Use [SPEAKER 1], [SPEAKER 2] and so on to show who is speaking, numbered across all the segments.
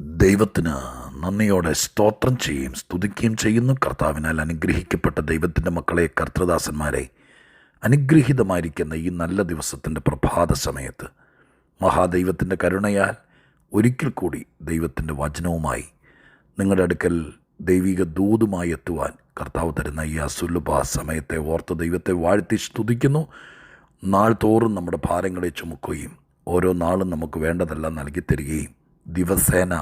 [SPEAKER 1] ദൈവത്തിന് നന്ദിയോടെ സ്തോത്രം ചെയ്യുകയും സ്തുതിക്കുകയും ചെയ്യുന്നു. കർത്താവിനാൽ അനുഗ്രഹിക്കപ്പെട്ട ദൈവത്തിന്റെ മക്കളെ കർത്തൃദാസന്മാരെ അനുഗ്രഹീതമായിരിക്കുന്ന ഈ നല്ല ദിവസത്തിന്റെ പ്രഭാത സമയത്ത് മഹാദൈവത്തിന്റെ കരുണയാൽ ഒരിക്കൽ കൂടി ദൈവത്തിന്റെ വചനവുമായി നിങ്ങളുടെ അടുക്കൽ ദൈവിക ദൂതുമായി എത്തുവാൻ കർത്താവ് തരുന്ന ഈ അസുലഭ സമയത്തെ ഓർത്ത് ദൈവത്തെ വാഴ്ത്തി സ്തുതിക്കുന്നു. നാൾ തോറും നമ്മുടെ ഭാരങ്ങളെ ചുമക്കുകയും ഓരോ നാളും നമുക്ക് വേണ്ടതെല്ലാം നൽകി തരികയും ദിവസേന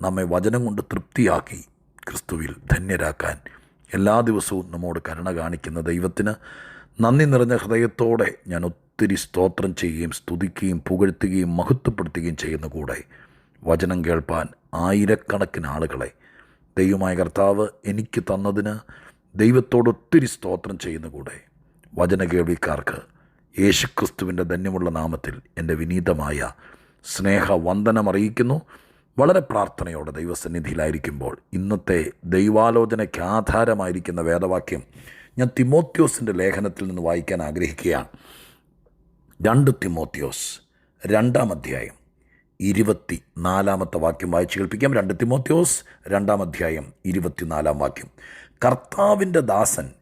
[SPEAKER 1] നമ്മെ വചനം കൊണ്ട് തൃപ്തിയാക്കി ക്രിസ്തുവിൽ ധന്യരാക്കാൻ എല്ലാ ദിവസവും നമ്മോട് കരുണ കാണിക്കുന്ന ദൈവത്തിന് നന്ദി നിറഞ്ഞ ഹൃദയത്തോടെ ഞാൻ ഒത്തിരി സ്തോത്രം ചെയ്യുകയും സ്തുതിക്കുകയും പുകഴ്ത്തുകയും മഹത്വപ്പെടുത്തുകയും ചെയ്യുന്ന കൂടെ വചനം കേൾപ്പാൻ ആയിരക്കണക്കിന് ആളുകളെ ദൈവമായ കർത്താവ് എനിക്ക് തന്നതിന് ദൈവത്തോട് ഒത്തിരി സ്തോത്രം ചെയ്യുന്ന കൂടെ വചന കേൾവിക്കാർക്ക് യേശുക്രിസ്തുവിന്റെ ധന്യമുള്ള നാമത്തിൽ എന്റെ വിനീതമായ സ്നേഹവന്ദനം അറിയിക്കുന്നു വളരെ പ്രാർത്ഥനയോടെ ദൈവസന്നിധിയിലായിരിക്കുമ്പോൾ ഇന്നത്തെ ദൈവാലോചനയ്ക്ക് ആധാരമായിരിക്കുന്ന വേദവാക്യം ഞാൻ തിമോത്യോസിന്റെ ലേഖനത്തിൽ നിന്ന് വായിക്കാൻ ആഗ്രഹിക്കുകയാണ്. രണ്ട് തിമോത്യോസ് രണ്ടാം അധ്യായം ഇരുപത്തി നാലാമത്തെ വാക്യം വായിച്ചു കേൾപ്പിക്കാം. രണ്ട് തിമോത്യോസ് രണ്ടാം അധ്യായം ഇരുപത്തിനാലാം വാക്യം. കർത്താവിന്റെ ദാസൻ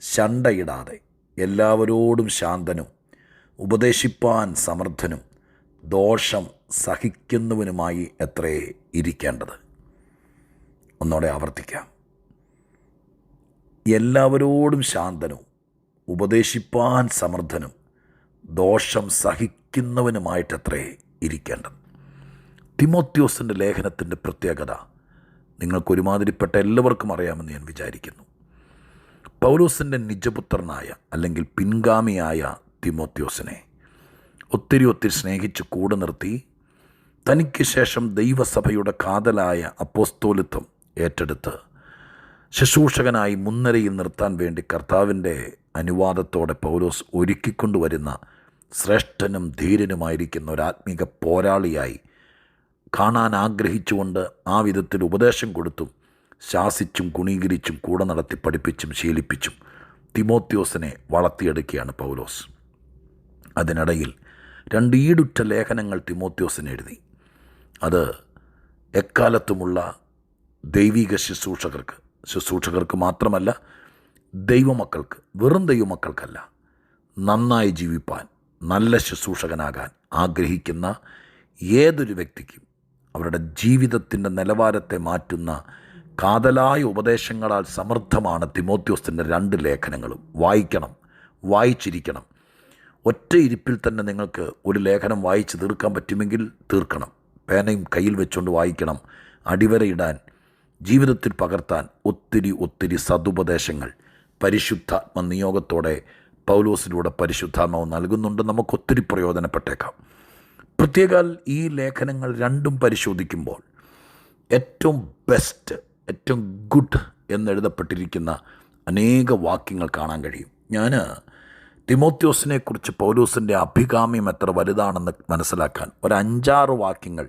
[SPEAKER 1] ശണ്ടയിടാതെ എല്ലാവരോടും ശാന്തനും ഉപദേശിപ്പാൻ സമർത്ഥനും ദോഷം സഹിക്കുന്നവനുമായി എത്രേ ഇരിക്കേണ്ടത്? ഒന്നോടെ ആവർത്തിക്കാം. എല്ലാവരോടും ശാന്തനും ഉപദേശിപ്പാൻ സമർത്ഥനും ദോഷം സഹിക്കുന്നവനുമായിട്ടത്രേ ഇരിക്കേണ്ടത്? തിമോത്യോസിന്റെ ലേഖനത്തിന്റെ പ്രത്യേകത നിങ്ങൾക്ക് ഒരുമാതിരിപ്പെട്ട എല്ലാവർക്കും അറിയാമെന്ന് ഞാൻ വിചാരിക്കുന്നു. പൗലോസിന്റെ നിജപുത്രനായ അല്ലെങ്കിൽ പിൻഗാമിയായ തിമോത്യോസിനെ ഒത്തിരി ഒത്തിരി സ്നേഹിച്ച് കൂടെ നിർത്തി. തനിക്ക് ശേഷം ദൈവസഭയുടെ കാതലായ അപ്പോസ്തോലിത്വം ഏറ്റെടുത്ത് ശുശ്രൂഷകനായി മുൻനിരയിൽ നിർത്താൻ വേണ്ടി കർത്താവിന്റെ അനുവാദത്തോടെ പൗലോസ് ഒരുക്കിക്കൊണ്ടുവരുന്ന ശ്രേഷ്ഠനും ധീരനുമായിരിക്കുന്ന ഒരാത്മീക പോരാളിയായി കാണാൻ ആഗ്രഹിച്ചുകൊണ്ട് ആ വിധത്തിൽ ഉപദേശം കൊടുത്തും ശാസിച്ചും ഗുണീകരിച്ചും കൂടെ നടത്തി പഠിപ്പിച്ചും ശീലിപ്പിച്ചും തിമോത്യോസിനെ വളർത്തിയെടുക്കുകയാണ് പൗലോസ്. അതിനിടയിൽ രണ്ട് ഈടുറ്റ ലേഖനങ്ങൾ തിമോത്യോസിന് എഴുതി. അത് എക്കാലത്തുമുള്ള ദൈവിക ശുശ്രൂഷകർക്ക് ശുശ്രൂഷകർക്ക് മാത്രമല്ല ദൈവമക്കൾക്ക് വെറും ദൈവമക്കൾക്കല്ല നന്നായി ജീവിപ്പാൻ നല്ല ശുശ്രൂഷകനാകാൻ ആഗ്രഹിക്കുന്ന ഏതൊരു വ്യക്തിക്കും അവരുടെ ജീവിതത്തിന്റെ നിലവാരത്തെ മാറ്റുന്ന കാതലായ ഉപദേശങ്ങളാൽ സമൃദ്ധമാണ് തിമോത്യോസിന്റെ രണ്ട് ലേഖനങ്ങളും. വായിക്കണം വായിച്ചിരിക്കണം ഒറ്റ ഇരിപ്പിൽ തന്നെ നിങ്ങൾക്ക് ഒരു ലേഖനം വായിച്ച് തീർക്കാൻ പറ്റുമെങ്കിൽ തീർക്കണം. പേനയും കയ്യിൽ വെച്ചുകൊണ്ട് വായിക്കണം. അടിവരയിടാൻ ജീവിതത്തിൽ പകർത്താൻ ഒത്തിരി ഒത്തിരി സതുപദേശങ്ങൾ പരിശുദ്ധാത്മ നിയോഗത്തോടെ പൗലോസിലൂടെ പരിശുദ്ധാത്മാവ് നൽകുന്നുണ്ട്. നമുക്ക് ഒത്തിരി പ്രയോജനപ്പെട്ടേക്കാം. പ്രത്യേകാൽ ഈ ലേഖനങ്ങൾ രണ്ടും പരിശോധിക്കുമ്പോൾ ഏറ്റവും ബെസ്റ്റ് ഏറ്റവും ഗുഡ് എന്നെഴുതപ്പെട്ടിരിക്കുന്ന അനേക വാക്യങ്ങൾ കാണാൻ കഴിയും. ഞാൻ തിമോത്യോസിനെ കുറിച്ച് പൗലൂസിന്റെ അഭികാമ്യം എത്ര വലുതാണെന്ന് മനസ്സിലാക്കാൻ ഒരു അഞ്ചാറ് വാക്യങ്ങൾ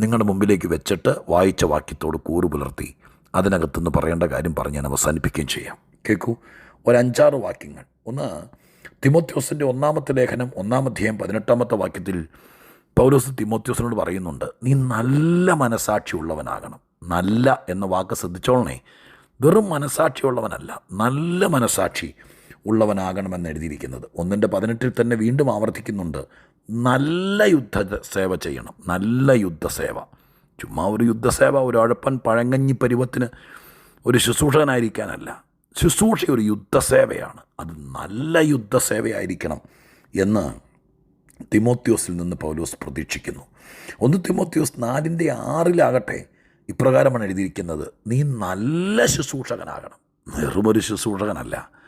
[SPEAKER 1] നിങ്ങളുടെ മുമ്പിലേക്ക് വെച്ചിട്ട് വായിച്ച വാക്യത്തോട് കൂറു പുലർത്തി അതിനകത്തുനിന്ന് പറയേണ്ട കാര്യം പറഞ്ഞ് ഞാൻ അവസാനിപ്പിക്കുകയും ചെയ്യാം. കേൾക്കൂ ഒരു അഞ്ചാറ് വാക്യങ്ങൾ. ഒന്ന് തിമോത്യോസിന്റെ ഒന്നാമത്തെ ലേഖനം ഒന്നാം അധ്യായം പതിനെട്ടാമത്തെ വാക്യത്തിൽ പൗലോസ് തിമോത്യോസിനോട് പറയുന്നുണ്ട് നീ നല്ല മനസാക്ഷിയുള്ളവനാകണം. നല്ല എന്ന വാക്ക് ശ്രദ്ധിച്ചോളണേ. വെറും മനസാക്ഷിയുള്ളവനല്ല നല്ല മനസാക്ഷി ഉള്ളവനാകണമെന്ന് എഴുതിയിരിക്കുന്നത്. ഒന്നിന്റെ പതിനെട്ടിൽ തന്നെ വീണ്ടും ആവർത്തിക്കുന്നുണ്ട്. നല്ല യുദ്ധ സേവ ചെയ്യണം. നല്ല യുദ്ധസേവ ചുമ്മാ ഒരു യുദ്ധസേവ ഒരു അഴപ്പൻ പഴങ്ങഞ്ഞി പരുവത്തിന് ഒരു ശുശ്രൂഷകനായിരിക്കാനല്ല. ശുശ്രൂഷ ഒരു യുദ്ധസേവയാണ് അത് നല്ല യുദ്ധസേവയായിരിക്കണം എന്ന് തിമോത്യോസിൽ നിന്ന് പൗലോസ് പ്രതീക്ഷിക്കുന്നു. ഒന്ന് തിമോത്യോസ് നാലിന്റെ ആറിലാകട്ടെ ഇപ്രകാരമാണ് എഴുതിയിരിക്കുന്നത്. നീ നല്ല ശുശ്രൂഷകനാകണം. വെറുമൊരു ശുശ്രൂഷകനല്ല.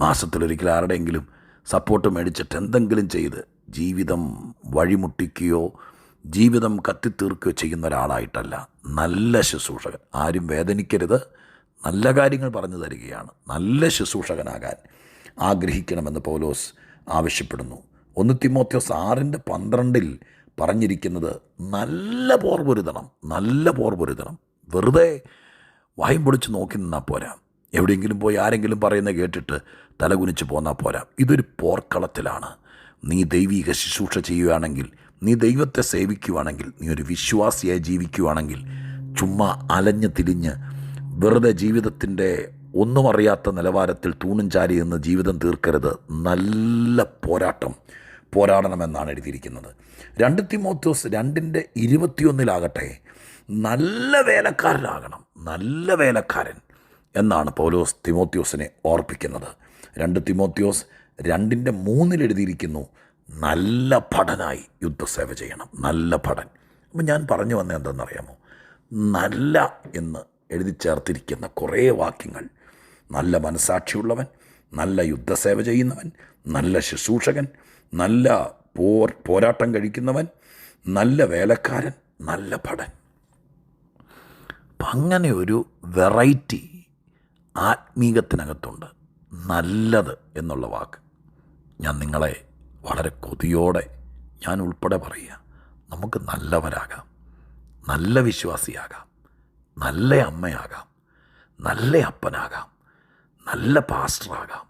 [SPEAKER 1] മാസത്തിലൊരിക്കൽ ആരുടെയെങ്കിലും സപ്പോർട്ട് മേടിച്ചിട്ട് എന്തെങ്കിലും ചെയ്ത് ജീവിതം വഴിമുട്ടിക്കുകയോ ജീവിതം കത്തിത്തീർക്കുകയോ ചെയ്യുന്ന ഒരാളായിട്ടല്ല. നല്ല ശുശ്രൂഷകൻ. ആരും വേദനിക്കരുത്. നല്ല കാര്യങ്ങൾ പറഞ്ഞു തരികയാണ്. നല്ല ശുശ്രൂഷകനാകാൻ ആഗ്രഹിക്കണമെന്ന് പൗലോസ് ആവശ്യപ്പെടുന്നു. ഒന്ന് തിമോത്യോസ് ആറിന്റെ പന്ത്രണ്ടിൽ പറഞ്ഞിരിക്കുന്നത് നല്ല പോർ പൊരുതണം. നല്ല പോർ പൊരുതണം. വെറുതെ വായും പൊളിച്ച് നോക്കി നിന്നാൽ പോരാ. എവിടെയെങ്കിലും പോയി ആരെങ്കിലും പറയുന്നത് കേട്ടിട്ട് തലകുനിച്ച് പോന്നാൽ പോരാ. ഇതൊരു പോർക്കളത്തിലാണ്. നീ ദൈവിക ശുശ്രൂഷ ചെയ്യുകയാണെങ്കിൽ നീ ദൈവത്തെ സേവിക്കുവാണെങ്കിൽ നീ ഒരു വിശ്വാസിയായി ജീവിക്കുവാണെങ്കിൽ ചുമ്മാ അലഞ്ഞ് തിരിഞ്ഞ് വെറുതെ ജീവിതത്തിന്റെ ഒന്നും അറിയാത്ത നിലവാരത്തിൽ തൂണും ചാരി എന്ന് ജീവിതം തീർക്കരുത്. നല്ല പോരാട്ടം പോരാടണമെന്നാണ് എഴുതിയിരിക്കുന്നത്. രണ്ട് തിമോത്യോസ് രണ്ടിന്റെ ഇരുപത്തിയൊന്നിലാകട്ടെ നല്ല വേലക്കാരനാകണം നല്ല വേലക്കാരൻ എന്നാണ് പൗലോസ് തിമോത്യോസിനെ ഓർപ്പിക്കുന്നത്. രണ്ട് തിമോത്യോസ് രണ്ടിന്റെ മൂന്നിൽ എഴുതിയിരിക്കുന്നു. നല്ല ഭടനായി യുദ്ധസേവ ചെയ്യണം. നല്ല ഭടൻ അപ്പം ഞാൻ പറഞ്ഞു വന്നത് എന്താണെന്നറിയാമോ? നല്ല എന്ന് എഴുതി ചേർത്തിരിക്കുന്ന കുറേ വാക്യങ്ങൾ. നല്ല മനസാക്ഷിയുള്ളവൻ നല്ല യുദ്ധസേവ ചെയ്യുന്നവൻ നല്ല ശുശ്രൂഷകൻ നല്ല പോർ പോരാട്ടം കഴിക്കുന്നവൻ നല്ല വേലക്കാരൻ നല്ല ഭടൻ അപ്പം അങ്ങനെ ഒരു വെറൈറ്റി ആത്മീകത്തിനകത്തുണ്ട്. നല്ലത് എന്നുള്ള വാക്ക്. ഞാൻ നിങ്ങളെ വളരെ കൊതിയോടെ ഞാൻ ഉൾപ്പെടെ പറയുക. നമുക്ക് നല്ലവരാകാം. നല്ല വിശ്വാസിയാകാം. നല്ല അമ്മയാകാം. നല്ല അപ്പനാകാം. നല്ല പാസ്റ്ററാകാം.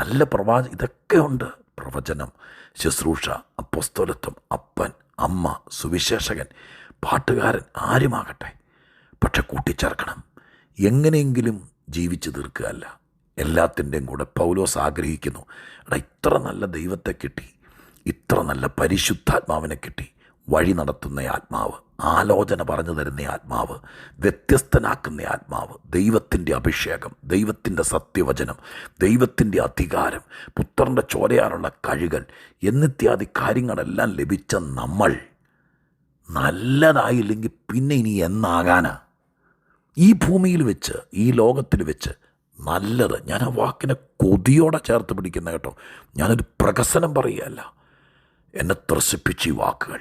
[SPEAKER 1] നല്ല പ്രവാച ഇതൊക്കെ ഉണ്ട്. പ്രവചനം ശുശ്രൂഷ അപ്പസ്തോലത്വം അപ്പൻ അമ്മ സുവിശേഷകൻ പാട്ടുകാരൻ ആരുമാകട്ടെ. പക്ഷെ കൂട്ടിച്ചേർക്കണം. എങ്ങനെയെങ്കിലും ജീവിച്ചു തീർക്കുകയല്ല. എല്ലാത്തിന്റെയും കൂടെ പൗലോസ് ആഗ്രഹിക്കുന്നു. എടാ ഇത്ര നല്ല ദൈവത്തെ കിട്ടി. ഇത്ര നല്ല പരിശുദ്ധാത്മാവിനെ കിട്ടി. വഴി നടത്തുന്ന ആത്മാവ് ആലോചന പറഞ്ഞു തരുന്ന ആത്മാവ് വ്യത്യസ്തനാക്കുന്ന ആത്മാവ് ദൈവത്തിന്റെ അഭിഷേകം ദൈവത്തിന്റെ സത്യവചനം ദൈവത്തിന്റെ അധികാരം പുത്രന്റെ ചോരയാനുള്ള കഴുകൽ എന്നിത്യാദി കാര്യങ്ങളെല്ലാം ലഭിച്ച നമ്മൾ നല്ലതായില്ലെങ്കിൽ പിന്നെ ഇനി എന്നാകാനാ? ഈ ഭൂമിയിൽ വെച്ച് ഈ ലോകത്തിൽ വെച്ച് നല്ലത്. ഞാൻ ആ വാക്കിനെ കൊതിയോടെ ചേർത്ത് പിടിക്കുന്ന കേട്ടോ. ഞാനൊരു പ്രകസനം പറയുകയല്ല. എന്നെ ത്രസിപ്പിച്ച് ഈ വാക്കുകൾ.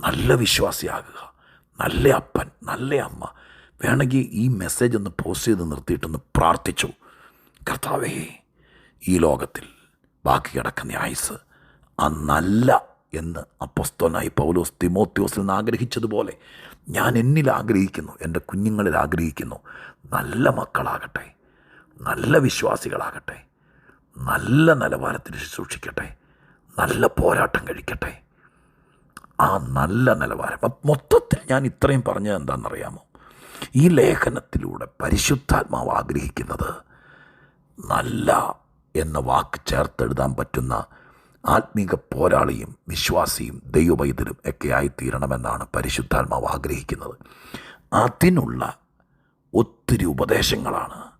[SPEAKER 1] നല്ല വിശ്വാസിയാകുക. നല്ല അപ്പൻ നല്ല അമ്മ. വേണമെങ്കിൽ ഈ മെസ്സേജ് ഒന്ന് പോസ്റ്റ് ചെയ്ത് നിർത്തിയിട്ടൊന്ന് പ്രാർത്ഥിച്ചു. കർത്താവേ ഈ ലോകത്തിൽ ബാക്കി കിടക്കുന്ന ആയുസ് ആ നല്ല എന്ന് അപ്പസ്തോനായി പൗലോസ് തിമോത്യോസിൽ നിന്ന് ആഗ്രഹിച്ചതുപോലെ ഞാൻ എന്നിൽ ആഗ്രഹിക്കുന്നു എന്റെ കുഞ്ഞുങ്ങളിൽ ആഗ്രഹിക്കുന്നു. നല്ല മക്കളാകട്ടെ. നല്ല വിശ്വാസികളാകട്ടെ. നല്ല നിലവാരത്തിൽ ശുശ്രൂഷിക്കട്ടെ നല്ല പോരാട്ടം കഴിക്കട്ടെ. ആ നല്ല നിലവാരം. മൊത്തത്തിൽ ഞാൻ ഇത്രയും പറഞ്ഞത് എന്താണെന്നറിയാമോ? ഈ ലേഖനത്തിലൂടെ പരിശുദ്ധാത്മാവ് ആഗ്രഹിക്കുന്നത് നല്ല എന്ന വാക്ക് ചേർത്തെഴുതാൻ പറ്റുന്ന ആത്മീക പോരാളിയും വിശ്വാസിയും ദൈവവൈദ്യരും ഒക്കെ ആയിത്തീരണമെന്നാണ് പരിശുദ്ധാത്മാവ് ആഗ്രഹിക്കുന്നത്. അതിനുള്ള ഒത്തിരി ഉപദേശങ്ങളാണ്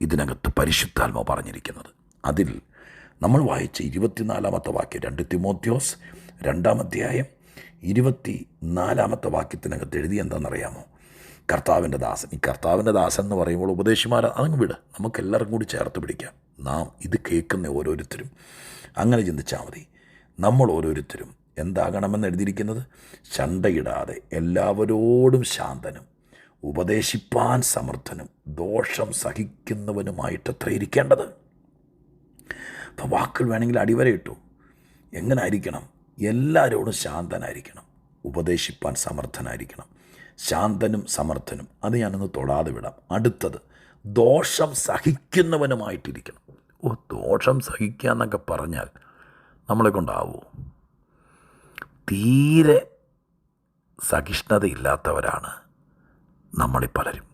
[SPEAKER 1] ഇതിനകത്ത് പരിശുദ്ധാത്മാവ് പറഞ്ഞിരിക്കുന്നത്. അതിൽ നമ്മൾ വായിച്ച ഇരുപത്തിനാലാമത്തെ വാക്യം രണ്ട് തിമോത്യോസ് രണ്ടാമധ്യായം ഇരുപത്തി നാലാമത്തെ വാക്യത്തിനകത്ത് എഴുതി എന്താണെന്നറിയാമോ? കർത്താവിന്റെ ദാസൻ. ഈ കർത്താവിന്റെ ദാസൻ എന്ന് പറയുമ്പോൾ ഉപദേശിമാർ അതങ്ങ് വിട്. നമുക്ക് എല്ലാവർക്കും കൂടി ചേർത്ത് പിടിക്കാം. നാം ഇത് കേൾക്കുന്ന ഓരോരുത്തരും അങ്ങനെ ചിന്തിച്ചാൽ മതി. നമ്മൾ ഓരോരുത്തരും എന്താകണമെന്ന് എഴുതിയിരിക്കുന്നത്? ചണ്ടയിടാതെ എല്ലാവരോടും ശാന്തനും ഉപദേശിപ്പാൻ സമർത്ഥനും ദോഷം സഹിക്കുന്നവനുമായിട്ടത്ര ഇരിക്കേണ്ടത്. അപ്പോൾ വാക്കുകൾ വേണമെങ്കിൽ അടിവരയിട്ടു എങ്ങനെ ആയിരിക്കണം എല്ലാവരോടും ശാന്തനായിരിക്കണം. ഉപദേശിപ്പാൻ സമർത്ഥനായിരിക്കണം. ശാന്തനും സമർത്ഥനും അത് ഞാനൊന്ന് തൊടാതെ വിടാം. അടുത്തത് ദോഷം സഹിക്കുന്നവനുമായിട്ടിരിക്കണം. ഓ ദോഷം സഹിക്കുക എന്നൊക്കെ പറഞ്ഞാൽ നമ്മളെ കൊണ്ടാവുമോ തീരെ സഹിഷ്ണുതയില്ലാത്തവരാണ്. നമ്മളീ പലരും.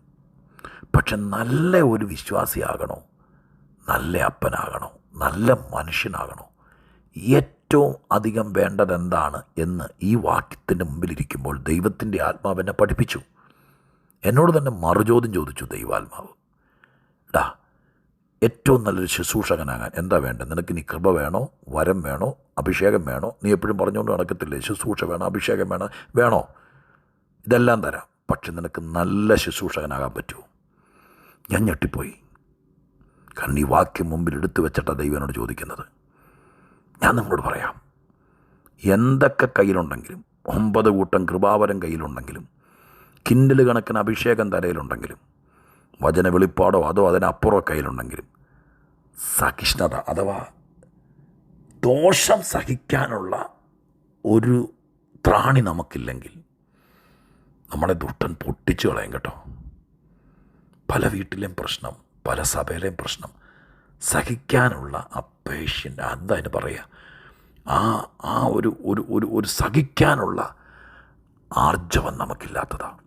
[SPEAKER 1] പക്ഷെ നല്ല ഒരു വിശ്വാസിയാകണോ? നല്ല അപ്പനാകണോ? നല്ല മനുഷ്യനാകണോ? ഏറ്റവും അധികം വേണ്ടത് എന്താണ് എന്ന് ഈ വാക്യത്തിന്റെ മുമ്പിലിരിക്കുമ്പോൾ ദൈവത്തിന്റെ ആത്മാവ് എന്നെ പഠിപ്പിച്ചു. എന്നോട് തന്നെ മറുചോദ്യം ചോദിച്ചു ദൈവാത്മാവ്. ഡാ ഏറ്റവും നല്ലൊരു ശുശ്രൂഷകനാകാൻ എന്താ വേണ്ടത്? നിനക്ക് നീ കൃപ വേണോ? വരം വേണോ? അഭിഷേകം വേണോ? നീ എപ്പോഴും പറഞ്ഞുകൊണ്ട് നടക്കത്തില്ലേ? ശുശ്രൂഷ വേണോ? അഭിഷേകം വേണോ? വേണോ? ഇതെല്ലാം തരാം. പക്ഷെ നിനക്ക് നല്ല ശുശ്രൂഷകനാകാൻ പറ്റുമോ? ഞാൻ ഞെട്ടിപ്പോയി. കാരണം ഈ വാക്യം മുമ്പിൽ എടുത്തു വെച്ചിട്ടാണ് ദൈവനോട് ചോദിക്കുന്നത്. ഞാൻ നിങ്ങളോട് പറയാം. എന്തൊക്കെ കയ്യിലുണ്ടെങ്കിലും ഒമ്പത് കൂട്ടം കൃപാവരം കയ്യിലുണ്ടെങ്കിലും കിൻഡൽ കണക്കിന് അഭിഷേകം തലയിലുണ്ടെങ്കിലും വചന വെളിപ്പാടോ അതോ അതിനപ്പുറമോ കയ്യിലുണ്ടെങ്കിലും സഹിഷ്ണുത അഥവാ ദോഷം സഹിക്കാനുള്ള ഒരു ത്രാണി നമുക്കില്ലെങ്കിൽ നമ്മളെ ദുഷ്ടൻ പൊട്ടിച്ചു കളയും കേട്ടോ. പല വീട്ടിലെയും പ്രശ്നം പല സഭയിലെയും പ്രശ്നം. സഹിക്കാനുള്ള ആ പേഷ്യന്റ് എന്താ അതിന് പറയുക ആ ആ ഒരു ഒരു ഒരു ഒരു സഹിക്കാനുള്ള ആർജവം നമുക്കില്ലാത്തതാണ്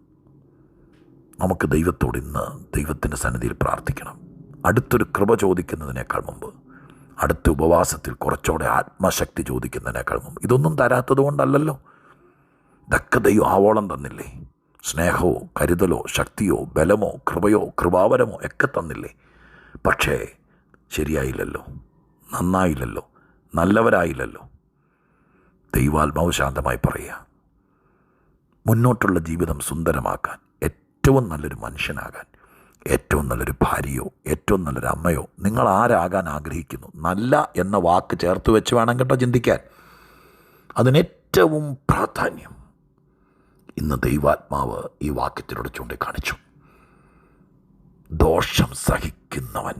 [SPEAKER 1] നമുക്ക് ദൈവത്തോട് ഇന്ന് ദൈവത്തിന്റെ സന്നിധിയിൽ പ്രാർത്ഥിക്കണം. അടുത്തൊരു കൃപ ചോദിക്കുന്നതിനേക്കാൾ മുമ്പ് അടുത്ത ഉപവാസത്തിൽ കുറച്ചുകൂടെ ആത്മശക്തി ചോദിക്കുന്നതിനേക്കാൾ മുമ്പ്. ഇതൊന്നും തരാത്തത് കൊണ്ടല്ലല്ലോ. ഇതൊക്കെ ദൈവം ആവോളം തന്നില്ലേ? സ്നേഹമോ കരുതലോ ശക്തിയോ ബലമോ കൃപയോ കൃപാവരമോ ഒക്കെ തന്നില്ലേ? പക്ഷേ ശരിയായില്ലല്ലോ. നന്നായില്ലല്ലോ. നല്ലവരായില്ലല്ലോ. ദൈവാത്മാവ് ശാന്തമായി പറയുക. മുന്നോട്ടുള്ള ജീവിതം സുന്ദരമാക്കാൻ ഏറ്റവും നല്ലൊരു മനുഷ്യനാകാൻ ഏറ്റവും നല്ലൊരു ഭാര്യയോ ഏറ്റവും നല്ലൊരു അമ്മയോ നിങ്ങൾ ആരാകാൻ ആഗ്രഹിക്കുന്നു? നല്ല എന്ന വാക്ക് ചേർത്ത് വെച്ച് വേണം കേട്ടോ ചിന്തിക്കാൻ. അതിനേറ്റവും പ്രാധാന്യം. ഇന്ന് ദൈവാത്മാവ് ഈ വാക്യത്തിലൂടെ ചൂണ്ടിക്കാണിച്ചു. ദോഷം സഹിക്കുന്നവൻ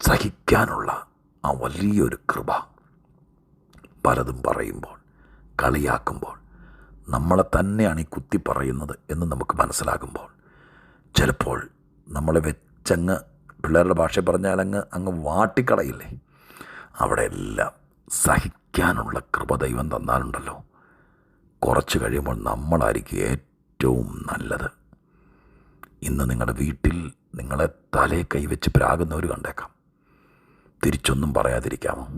[SPEAKER 1] സഹിക്കാനുള്ള ആ വലിയൊരു കൃപ പലതും പറയുമ്പോൾ കളിയാക്കുമ്പോൾ നമ്മളെ തന്നെയാണ് ഈ കുത്തി പറയുന്നത് എന്ന് നമുക്ക് മനസ്സിലാകുമ്പോൾ ചിലപ്പോൾ നമ്മളെ വെച്ചങ്ങ് പിള്ളേരുടെ ഭാഷ പറഞ്ഞാൽ അങ്ങ് അങ്ങ് വാട്ടിക്കളയില്ലേ? അവിടെ എല്ലാം സഹിക്കാനുള്ള കൃപ ദൈവം തന്നാലുണ്ടല്ലോ. കുറച്ച് കഴിയുമ്പോൾ നമ്മളായിരിക്കും ഏറ്റവും നല്ലത്. ഇന്ന് നിങ്ങളുടെ വീട്ടിൽ നിങ്ങളെ തലേ കൈവച്ച് പ്രാകുന്നവർ കണ്ടേക്കാം. തിരിച്ചൊന്നും പറയാതിരിക്കാമോ?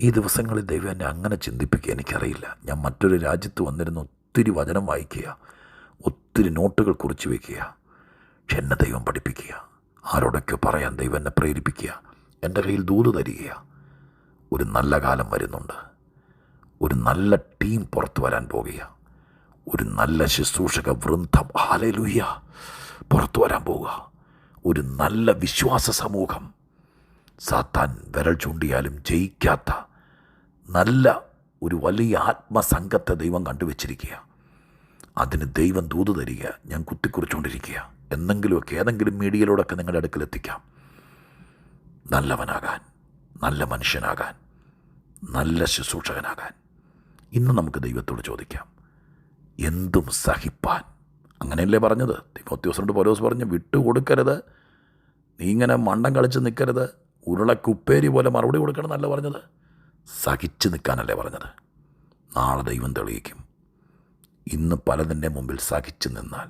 [SPEAKER 1] ഈ ദിവസങ്ങളിൽ ദൈവം എന്നെ അങ്ങനെ ചിന്തിപ്പിക്കുക എനിക്കറിയില്ല. ഞാൻ മറ്റൊരു രാജ്യത്ത് വന്നിരുന്ന ഒത്തിരി വചനം വായിക്കുക ഒത്തിരി നോട്ടുകൾ കുറിച്ച് വയ്ക്കുക പക്ഷെ എന്നെ ദൈവം പഠിപ്പിക്കുക ആരോടൊക്കെ പറയാൻ ദൈവം എന്നെ പ്രേരിപ്പിക്കുക എന്റെ കയ്യിൽ ദൂത് തരിക. ഒരു നല്ല കാലം വരുന്നുണ്ട്. ഒരു നല്ല ടീം പുറത്തു വരാൻ പോകുക ഒരു നല്ല ശുശ്രൂഷക വൃന്ദം ഹാലലുഹ്യ പുറത്തു വരാൻ പോവുക ഒരു നല്ല വിശ്വാസ സമൂഹം. സാത്താൻ വിരൽ ചൂണ്ടിയാലും ജയിക്കാത്ത നല്ല ഒരു വലിയ ആത്മസംഘത്തെ ദൈവം കണ്ടുവച്ചിരിക്കുക അതിന് ദൈവം ദൂത് തരിക ഞാൻ കുത്തിക്കുറിച്ചുകൊണ്ടിരിക്കുക എന്തെങ്കിലുമൊക്കെ ഏതെങ്കിലും മീഡിയയിലൂടെയൊക്കെ നിങ്ങളുടെ അടുക്കലെത്തിക്കാം നല്ലവനാകാൻ നല്ല മനുഷ്യനാകാൻ നല്ല ശുശ്രൂഷകനാകാൻ. ഇന്ന് നമുക്ക് ദൈവത്തോട് ചോദിക്കാം എന്തും സഹിപ്പാൻ. അങ്ങനെയല്ലേ പറഞ്ഞത്? തിമോത്യോസിനോട് പൗലോസ് പറഞ്ഞ് വിട്ടുകൊടുക്കരുത് നീ ഇങ്ങനെ മണ്ടം കളിച്ച് നിൽക്കരുത് ഉരുളക്കുപ്പേരി പോലെ മറുപടി കൊടുക്കണം എന്നല്ല പറഞ്ഞത്. സഹിച്ച് നിൽക്കാനല്ലേ പറഞ്ഞത്. നാളെ ദൈവം തെളിയിക്കും. ഇന്ന് പലതിന്റെ മുമ്പിൽ സഹിച്ച് നിന്നാൽ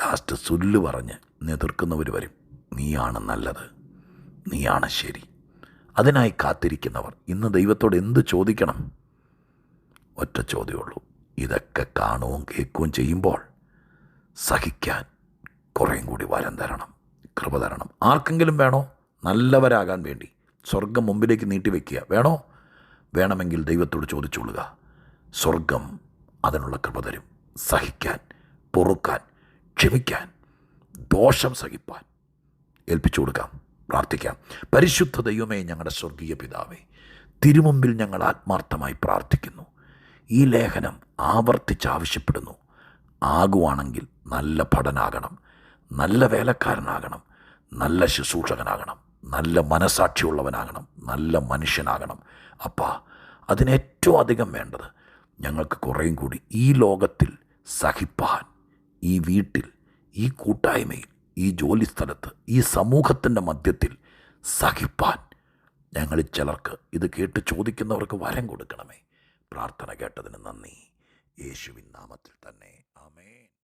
[SPEAKER 1] ലാസ്റ്റ് സുല്ല് പറഞ്ഞ് എതിർക്കുന്നവർ വരും. നീയാണ് നല്ലത്. നീയാണ് ശരി. അതിനായി കാത്തിരിക്കുന്നവർ ഇന്ന് ദൈവത്തോട് എന്ത് ചോദിക്കണം? ഒറ്റ ചോദ്യമുള്ളൂ. ഇതൊക്കെ കാണുകയും കേൾക്കുകയും ചെയ്യുമ്പോൾ സഹിക്കാൻ കുറേയും കൂടി വരം തരണം കൃപ തരണം. ആർക്കെങ്കിലും വേണോ നല്ലവരാകാൻ വേണ്ടി സ്വർഗം മുമ്പിലേക്ക് നീട്ടിവെക്കുക വേണോ? വേണമെങ്കിൽ ദൈവത്തോട് ചോദിച്ചുകൊള്ളുക. സ്വർഗം അതിനുള്ള കൃപ തരും. സഹിക്കാൻ പൊറുക്കാൻ ക്ഷമിക്കാൻ ദോഷം സഹിപ്പാൻ. ഏൽപ്പിച്ചു കൊടുക്കാം പ്രാർത്ഥിക്കാം. പരിശുദ്ധ ദൈവമേ ഞങ്ങളുടെ സ്വർഗീയ പിതാവേ തിരുമുമ്പിൽ ഞങ്ങൾ ആത്മാർത്ഥമായി പ്രാർത്ഥിക്കുന്നു. ഈ ലേഖനം ആവർത്തിച്ചാവശ്യപ്പെടുന്നു ആകുവാണെങ്കിൽ നല്ല ഭടനാകണം നല്ല വേലക്കാരനാകണം നല്ല ശുശ്രൂഷകനാകണം നല്ല മനസാക്ഷിയുള്ളവനാകണം നല്ല മനുഷ്യനാകണം. അപ്പാ അതിനേറ്റവും അധികം വേണ്ടത് ഞങ്ങൾക്ക് കുറേയും കൂടി ഈ ലോകത്തിൽ സഹിപ്പാൻ ഈ വീട്ടിൽ ഈ കൂട്ടായ്മയിൽ ഈ ജോലിസ്ഥലത്ത് ഈ സമൂഹത്തിന്റെ മധ്യത്തിൽ സഹിപ്പാൻ ഞങ്ങളിൽ ചിലർക്ക് ഇത് കേട്ട് ചോദിക്കുന്നവർക്ക് വരം കൊടുക്കണമേ. പ്രാർത്ഥന കേട്ടതിന് നന്ദി. യേശുവിൻ നാമത്തിൽ തന്നെ. ആമേൻ.